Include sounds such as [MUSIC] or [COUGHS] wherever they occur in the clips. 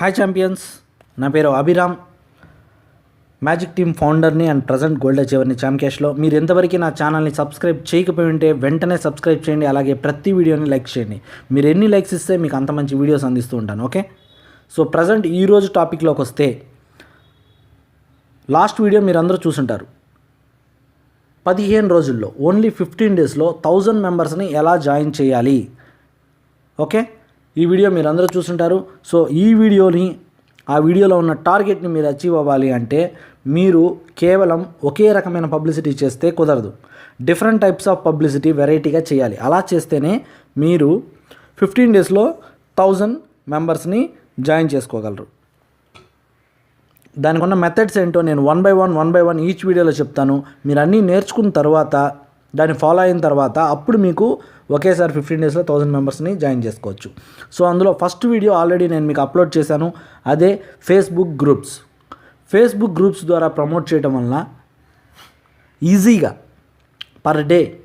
Hi champions నా పేరు Abhiram. Magic team ఫౌండర్ని అండ్ ప్రజెంట్ గోల్డ్ అచీవర్ని ఛాంపియన్స్లో మీరు ఎంతవరకు నా ఛానల్ని సబ్స్క్రైబ్ చేయకపోయి ఉంటే వెంటనే సబ్స్క్రైబ్ చేయండి. అలాగే ప్రతి వీడియోని లైక్ చేయండి. మీరు ఎన్ని లైక్స్ ఇస్తే మీకు అంత మంచి వీడియోస్ అందిస్తూ ఉంటాను ఓకే సో ప్రజెంట్ ఈరోజు టాపిక్లోకి వస్తే లాస్ట్ వీడియో మీరు అందరూ చూసుంటారు. పదిహేను రోజుల్లో ఓన్లీ ఫిఫ్టీన్ డేస్లో థౌజండ్ మెంబర్స్ని ఎలా జాయిన్ చేయాలి ఓకే ఈ వీడియో మీరు అందరూ చూసుంటారు. సో ఈ వీడియోని ఆ వీడియోలో ఉన్న టార్గెట్ని మీరు అచీవ్ అవ్వాలి అంటే మీరు కేవలం ఒకే రకమైన పబ్లిసిటీ చేస్తే కుదరదు. డిఫరెంట్ టైప్స్ ఆఫ్ పబ్లిసిటీ వెరైటీగా చేయాలి. అలా చేస్తేనే మీరు ఫిఫ్టీన్ డేస్లో థౌజండ్ మెంబర్స్ని జాయిన్ చేసుకోగలరు. దానికి ఉన్న మెథడ్స్ ఏంటో నేను one by one one by one each వీడియోలో చెప్తాను. మీరు అన్నీ నేర్చుకున్న తర్వాత దాన్ని ఫాలో అయిన తర్వాత అప్పుడు మీకు ఒకేసారి ఫిఫ్టీన్ డేస్లో థౌసండ్ మెంబర్స్ని జాయిన్ చేసుకోవచ్చు. సో అందులో ఫస్ట్ వీడియో ఆల్రెడీ నేను మీకు అప్లోడ్ చేశాను. అదే ఫేస్బుక్ గ్రూప్స్. ఫేస్బుక్ గ్రూప్స్ ద్వారా ప్రమోట్ చేయడం వలన ఈజీగా per day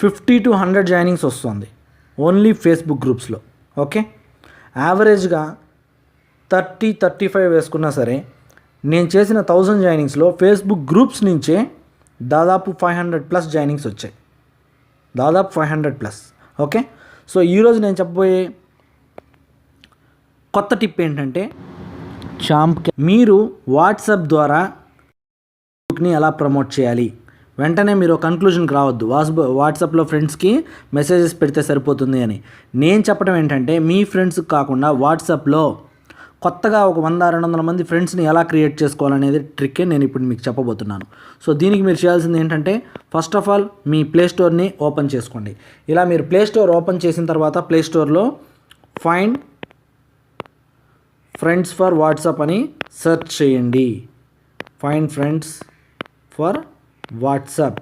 fifty to hundred joinings వస్తుంది ఓన్లీ ఫేస్బుక్ గ్రూప్స్లో. ఓకే? యావరేజ్గా థర్టీ థర్టీ ఫైవ్ వేసుకున్నా సరే నేను చేసిన థౌజండ్ జాయినింగ్స్లో ఫేస్బుక్ గ్రూప్స్ నుంచే దాదాపు ఫైవ్ హండ్రెడ్ ప్లస్ జాయినింగ్స్ వచ్చాయి. దాదాపు five hundred plus. Okay? So ఈరోజు నేను చెప్పబోయే కొత్త టిప్ ఏంటంటే చాంప్ మీరు వాట్సాప్ ద్వారా ని ఎలా ప్రమోట్ చేయాలి? వెంటనే మీరు కన్క్లూజన్కి రావద్దు. వాట్స్ వాట్సాప్లో ఫ్రెండ్స్కి మెసేజెస్ పెడితే సరిపోతుంది అని. నేను చెప్పడం ఏంటంటే మీ ఫ్రెండ్స్కి కాకుండా వాట్సాప్లో కొత్తగా ఒక వంద రెండు వందల మంది ఫ్రెండ్స్ని ఎలా క్రియేట్ చేసుకోవాలనేది ట్రిక్కే నేను ఇప్పుడు మీకు చెప్పబోతున్నాను. సో దీనికి మీరు చేయాల్సింది ఏంటంటే ఫస్ట్ ఆఫ్ ఆల్ మీ ప్లే స్టోర్ని ఓపెన్ చేసుకోండి. ఇలా మీరు ప్లే స్టోర్ ఓపెన్ చేసిన తర్వాత ప్లే స్టోర్లో ఫైండ్ ఫ్రెండ్స్ ఫర్ వాట్సాప్ అని సెర్చ్ చేయండి. Find friends for WhatsApp.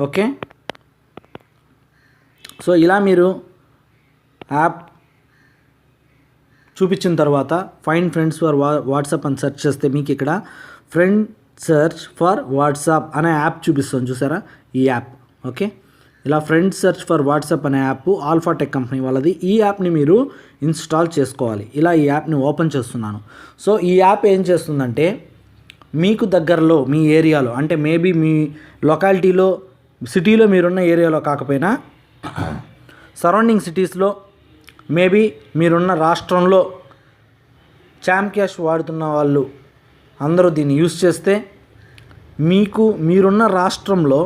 Okay? So ఇలా మీరు యాప్ చూపించిన తర్వాత ఫైండ్ ఫ్రెండ్స్ ఫర్ వా వాట్సాప్ అని సెర్చ్ చేస్తే మీకు ఇక్కడ ఫ్రెండ్ సెర్చ్ ఫర్ వాట్సాప్ అనే యాప్ చూపిస్తుంది చూసారా? ఈ యాప్ ఓకే ఇలా ఫ్రెండ్ సెర్చ్ ఫర్ వాట్సాప్ అనే యాప్ ఆల్ఫా టెక్ కంపెనీ వాళ్ళది. ఈ యాప్ని మీరు ఇన్స్టాల్ చేసుకోవాలి. ఇలా ఈ యాప్ని ఓపెన్ చేస్తున్నాను. సో ఈ యాప్ ఏం చేస్తుందంటే మీకు దగ్గరలో మీ ఏరియాలో అంటే మేబీ మీ లొకాలిటీలో సిటీలో మీరున్న ఏరియాలో కాకపోయినా [COUGHS] సరౌండింగ్ సిటీస్లో మేబీ మీరున్న రాష్ట్రంలో చామ్ క్యాష్ వాడుతున్న వాళ్ళు అందరూ దీన్ని యూస్ చేస్తే మీకు మీరున్న రాష్ట్రంలో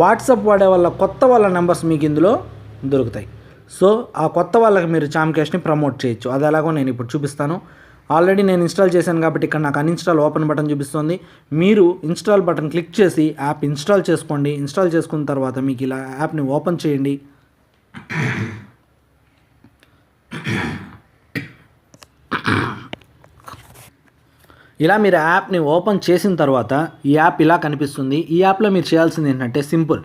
వాట్సాప్ వాడే వాళ్ళ కొత్త వాళ్ళ నెంబర్స్ మీకు ఇందులో దొరుకుతాయి. సో ఆ కొత్త వాళ్ళకి మీరు చామ్ క్యాష్ని ప్రమోట్ చేయొచ్చు. అది ఎలాగో నేను ఇప్పుడు చూపిస్తాను. ఆల్రెడీ నేను ఇన్స్టాల్ చేశాను కాబట్టి ఇక్కడ నాకు అన్ఇన్స్టాల్ ఓపెన్ బటన్ చూపిస్తుంది. మీరు ఇన్స్టాల్ బటన్ క్లిక్ చేసి యాప్ ఇన్స్టాల్ చేసుకోండి. ఇన్స్టాల్ చేసుకున్న తర్వాత మీకు ఇలా యాప్ని ఓపెన్ చేయండి. ఇలా మీరు యాప్ని ఓపెన్ చేసిన తర్వాత ఈ యాప్ ఇలా కనిపిస్తుంది. ఈ యాప్లో మీరు చేయాల్సింది ఏంటంటే సింపుల్.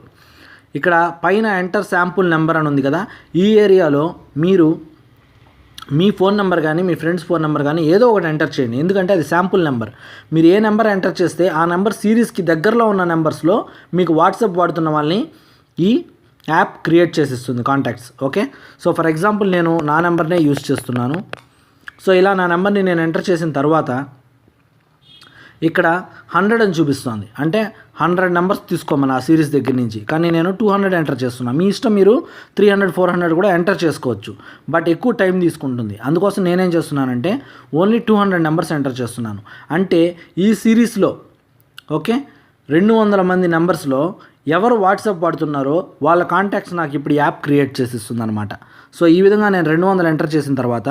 ఇక్కడ పైన ఎంటర్ శాంపుల్ నెంబర్ అని ఉంది కదా ఈ ఏరియాలో మీరు మీ ఫోన్ నెంబర్ కానీ మీ ఫ్రెండ్స్ ఫోన్ నెంబర్ కానీ ఏదో ఒకటి ఎంటర్ చేయండి. ఎందుకంటే అది శాంపుల్ నెంబర్. మీరు ఏ నెంబర్ ఎంటర్ చేస్తే ఆ నెంబర్ సిరీస్కి దగ్గరలో ఉన్న నెంబర్స్లో మీకు వాట్సాప్ వాడుతున్న వాళ్ళని ఈ app create చేసిస్తుంది contacts. Okay? So for example నేను నా నెంబర్నే యూస్ చేస్తున్నాను. సో ఇలా నా నెంబర్ని నేను ఎంటర్ చేసిన తర్వాత ఇక్కడ హండ్రెడ్ అని చూపిస్తుంది. అంటే హండ్రెడ్ నెంబర్స్ తీసుకోమని ఆ సిరీస్ దగ్గర నుంచి. కానీ నేను టూ హండ్రెడ్ ఎంటర్ చేస్తున్నాను మీ ఇష్టం మీరు త్రీ హండ్రెడ్ ఫోర్ హండ్రెడ్ కూడా ఎంటర్ చేసుకోవచ్చు. బట్ ఎక్కువ టైం తీసుకుంటుంది. అందుకోసం నేనేం చేస్తున్నానంటే only two hundred numbers enter చేస్తున్నాను. అంటే ఈ సిరీస్లో ఓకే రెండు వందల మంది నెంబర్స్లో ఎవరు వాట్సాప్ వాడుతున్నారో వాళ్ళ కాంటాక్ట్స్ నాకు ఇప్పుడు యాప్ క్రియేట్ చేసి ఇస్తుంది అనమాట సో ఈ విధంగా నేను రెండు వందలు ఎంటర్ చేసిన తర్వాత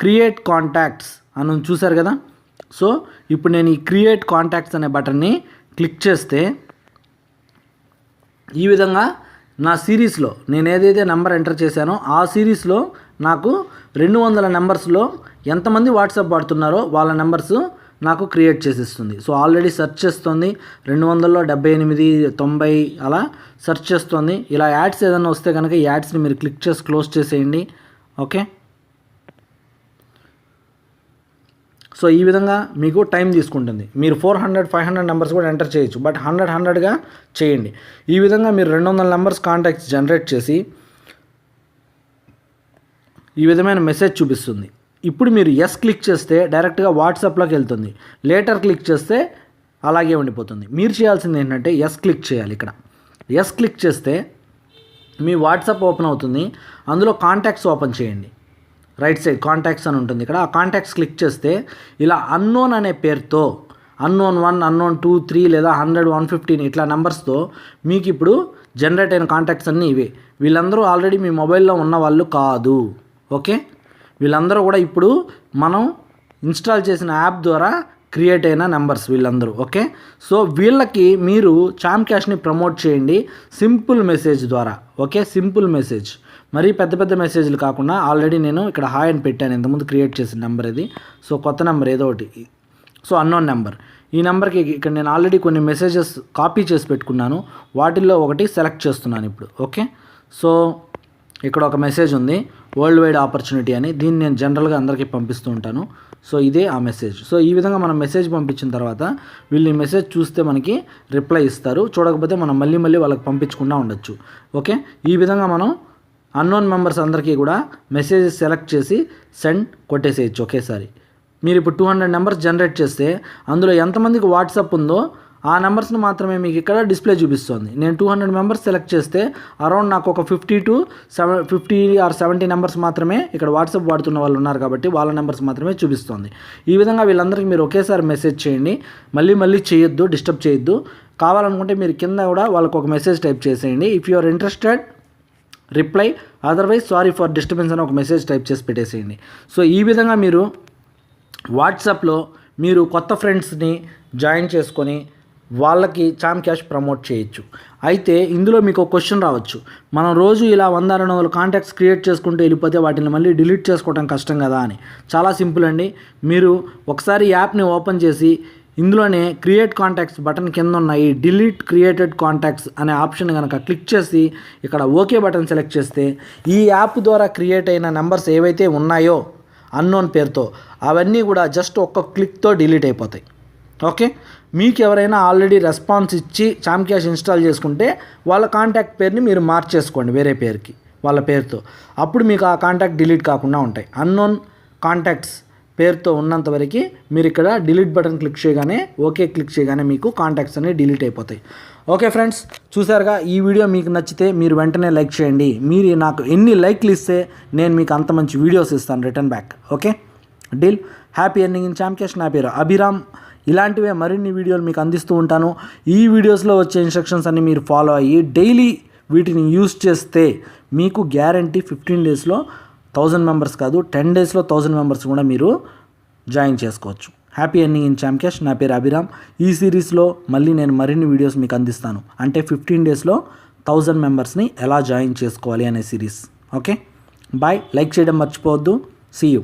క్రియేట్ కాంటాక్ట్స్ అని చూశారు కదా? సో ఇప్పుడు నేను ఈ క్రియేట్ కాంటాక్ట్స్ అనే బటన్ని క్లిక్ చేస్తే ఈ విధంగా నా సిరీస్లో నేను ఏదైతే నెంబర్ ఎంటర్ చేశానో ఆ సిరీస్లో నాకు రెండు వందల నెంబర్స్లో ఎంతమంది వాట్సాప్ వాడుతున్నారో వాళ్ళ నెంబర్స్ నాకు క్రియేట్ చేసిస్తుంది. సో ఆల్రెడీ సెర్చ్ చేస్తుంది. రెండు వందల్లో డెబ్బై ఎనిమిది తొంభై అలా సెర్చ్ చేస్తుంది. ఇలా యాడ్స్ ఏదైనా వస్తే కనుక ఈ యాడ్స్ని మీరు క్లిక్ చేసి క్లోజ్ చేసేయండి. ఓకే? సో ఈ విధంగా మీకు టైం తీసుకుంటుంది. మీరు four hundred five hundred numbers కూడా ఎంటర్ చేయొచ్చు. బట్ హండ్రెడ్ హండ్రెడ్గా చేయండి. ఈ విధంగా మీరు రెండు వందల నెంబర్స్ కాంటాక్ట్స్ జనరేట్ చేసి ఈ విధమైన మెసేజ్ చూపిస్తుంది. ఇప్పుడు మీరు ఎస్ క్లిక్ చేస్తే డైరెక్ట్గా వాట్సాప్లోకి వెళ్తుంది. లేటర్ క్లిక్ చేస్తే అలాగే ఉండిపోతుంది. మీరు చేయాల్సింది ఏంటంటే ఎస్ క్లిక్ చేయాలి ఇక్కడ. ఎస్ క్లిక్ చేస్తే మీ వాట్సాప్ ఓపెన్ అవుతుంది. అందులో కాంటాక్ట్స్ ఓపెన్ చేయండి. రైట్ సైడ్ కాంటాక్ట్స్ అని ఉంటుంది ఇక్కడ. ఆ కాంటాక్ట్స్ క్లిక్ చేస్తే ఇలా అన్నోన్ అనే పేరుతో unknown one unknown two three లేదా హండ్రెడ్ వన్ ఫిఫ్టీన్ ఇట్లా నెంబర్స్తో మీకు ఇప్పుడు జనరేట్ అయిన కాంటాక్ట్స్ అన్నీ ఇవే. వీళ్ళందరూ ఆల్రెడీ మీ మొబైల్లో ఉన్న వాళ్ళు కాదు. ఓకే? వీళ్ళందరూ కూడా ఇప్పుడు మనం ఇన్స్టాల్ చేసిన యాప్ ద్వారా క్రియేట్ అయిన నెంబర్స్ వీళ్ళందరూ ఓకే? సో వీళ్ళకి మీరు చామ్ క్యాష్ని ప్రమోట్ చేయండి సింపుల్ మెసేజ్ ద్వారా ఓకే? Simple message. మరీ పెద్ద పెద్ద మెసేజ్లు కాకుండా ఆల్రెడీ నేను ఇక్కడ హాయ్ అని పెట్టాను ఇంతకుముందు క్రియేట్ చేసిన నెంబర్ ఇది. సో కొత్త నెంబర్ ఏదో ఒకటి. So unknown number. ఈ నెంబర్కి ఇక్కడ నేను ఆల్రెడీ కొన్ని మెసేజెస్ కాపీ చేసి పెట్టుకున్నాను. వాటిల్లో ఒకటి సెలెక్ట్ చేస్తున్నాను ఇప్పుడు ఓకే? సో ఇక్కడ ఒక మెసేజ్ ఉంది వరల్డ్ వైడ్ ఆపర్చునిటీ అని. దీన్ని నేను జనరల్గా అందరికీ పంపిస్తూ ఉంటాను. సో ఇదే ఆ మెసేజ్ సో ఈ విధంగా మనం మెసేజ్ పంపించిన తర్వాత వీళ్ళు ఈ మెసేజ్ చూస్తే మనకి రిప్లై ఇస్తారు. చూడకపోతే మనం మళ్ళీ మళ్ళీ వాళ్ళకి పంపించకుండా ఉండొచ్చు. ఓకే? ఈ విధంగా మనం అన్నోన్ మెంబర్స్ అందరికీ కూడా మెసేజెస్ సెలెక్ట్ చేసి సెండ్ కొట్టేసేయచ్చు ఒకేసారి. మీరు ఇప్పుడు టూ హండ్రెడ్ నెంబర్స్ జనరేట్ చేస్తే అందులో ఎంతమందికి వాట్సాప్ ఉందో ఆ నెంబర్స్ని మాత్రమే మీకు ఇక్కడ డిస్ప్లే చూపిస్తుంది. నేను టూ హండ్రెడ్ మెంబర్స్ సెలెక్ట్ చేస్తే అరౌండ్ నాకు ఒక fifty to seven fifty or seventy numbers మాత్రమే ఇక్కడ వాట్సాప్ వాడుతున్న వాళ్ళు ఉన్నారు కాబట్టి వాళ్ళ నెంబర్స్ మాత్రమే చూపిస్తుంది. ఈ విధంగా వీళ్ళందరికీ మీరు ఒకేసారి మెసేజ్ చేయండి. మళ్ళీ మళ్ళీ చేయొద్దు డిస్టర్బ్ చేయొద్దు. కావాలనుకుంటే మీరు కింద కూడా వాళ్ళకు ఒక మెసేజ్ టైప్ చేసేయండి. If you are interested reply otherwise sorry for disturbance అని ఒక మెసేజ్ టైప్ చేసి పెట్టేసేయండి. సో ఈ విధంగా మీరు వాట్సాప్లో మీరు కొత్త ఫ్రెండ్స్ని జాయిన్ చేసుకొని వాళ్ళకి చామ్ క్యాష్ ప్రమోట్ చేయొచ్చు. అయితే ఇందులో మీకు ఒక క్వశ్చన్ రావచ్చు. మనం రోజు ఇలా వంద రెండు వందల కాంటాక్ట్స్ క్రియేట్ చేసుకుంటూ వెళ్ళిపోతే వాటిని మళ్ళీ డిలీట్ చేసుకోవడం కష్టం కదా అని. చాలా సింపుల్ అండి. మీరు ఒకసారి యాప్ని ఓపెన్ చేసి ఇందులోనే క్రియేట్ కాంటాక్ట్స్ బటన్ కింద ఉన్న ఈ డిలీట్ క్రియేటెడ్ కాంటాక్ట్స్ అనే ఆప్షన్ కనుక క్లిక్ చేసి ఇక్కడ ఓకే బటన్ సెలెక్ట్ చేస్తే ఈ యాప్ ద్వారా క్రియేట్ అయిన నెంబర్స్ ఏవైతే ఉన్నాయో అన్నోన్ పేరుతో అవన్నీ కూడా జస్ట్ ఒక్క క్లిక్తో డిలీట్ అయిపోతాయి. ఓకే? మీకు ఎవరైనా ఆల్రెడీ రెస్పాన్స్ ఇచ్చి చామ్ క్యాష్ ఇన్స్టాల్ చేసుకుంటే వాళ్ళ కాంటాక్ట్ పేరుని మీరు మార్చేసుకోండి వేరే పేరుకి వాళ్ళ పేరుతో. అప్పుడు మీకు ఆ కాంటాక్ట్ డిలీట్ కాకుండా ఉంటాయి. అన్నోన్ కాంటాక్ట్స్ పేరుతో ఉన్నంత వరకు మీరు ఇక్కడ డిలీట్ బటన్ క్లిక్ చేయగానే ఓకే క్లిక్ చేయగానే మీకు కాంటాక్ట్స్ అనేవి డిలీట్ అయిపోతాయి. ఓకే ఫ్రెండ్స్ చూసారుగా ఈ వీడియో మీకు నచ్చితే మీరు వెంటనే లైక్ చేయండి. మీరు నాకు ఎన్ని లైక్లు ఇస్తే నేను మీకు అంత మంచి వీడియోస్ ఇస్తాను return back. Okay? Deal. Happy earning in champions నా పేరు అభిరామ్. ఇలాంటివే మరిన్ని వీడియోలు మీకు అందిస్తూ ఉంటాను. ఈ వీడియోస్లో వచ్చే ఇన్స్ట్రక్షన్స్ అన్ని మీరు ఫాలో అయ్యి డైలీ వీటిని యూస్ చేస్తే మీకు గ్యారంటీ ఫిఫ్టీన్ డేస్లో థౌజండ్ మెంబర్స్ కాదు టెన్ డేస్లో థౌజండ్ మెంబర్స్ కూడా మీరు జాయిన్ చేసుకోవచ్చు. హ్యాపీ ఎర్నింగ్ ఇన్ చాంకేష్ నా పేరు అభిరామ్. ఈ సిరీస్లో మళ్ళీ నేను మరిన్ని వీడియోస్ మీకు అందిస్తాను. అంటే ఫిఫ్టీన్ డేస్లో థౌజండ్ మెంబర్స్ని ఎలా జాయిన్ చేసుకోవాలి అనే సిరీస్. ఓకే? బాయ్. లైక్ చేయడం మర్చిపోవద్దు. See you